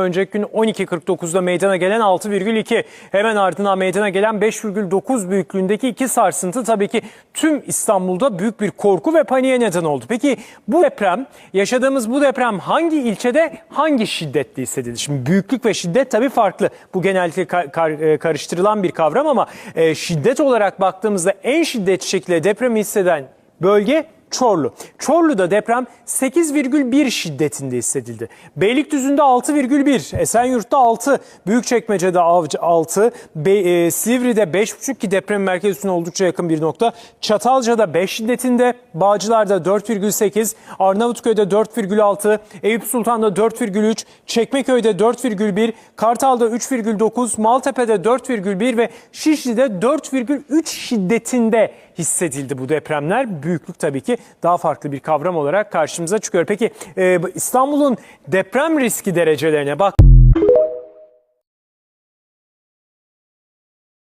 Önceki gün 12.49'da meydana gelen 6,2 hemen ardından meydana gelen 5,9 büyüklüğündeki iki sarsıntı tabii ki tüm İstanbul'da büyük bir korku ve paniğe neden oldu. Peki bu deprem yaşadığımız bu deprem hangi ilçede hangi şiddetli hissedildi? Şimdi büyüklük ve şiddet tabii farklı. Bu genellikle kar- kar- e, karıştırılan bir kavram ama e, şiddet olarak baktığımızda en şiddetli şekilde depremi hisseden bölge Çorlu. Çorlu'da deprem 8,1 şiddetinde hissedildi. Beylikdüzü'nde 6,1, Esenyurt'ta 6, Büyükçekmece'de 6, Be- e, Silivri'de 5,5 ki deprem merkezine oldukça yakın bir nokta. Çatalca'da 5 şiddetinde, Bağcılar'da 4,8, Arnavutköy'de 4,6, Eyüp Sultan'da 4,3, Çekmeköy'de 4,1, Kartal'da 3,9, Maltepe'de 4,1 ve Şişli'de 4,3 şiddetinde hissedildi bu depremler. Büyüklük tabii ki daha farklı bir kavram olarak karşımıza çıkıyor. Peki e, İstanbul'un deprem riski derecelerine bak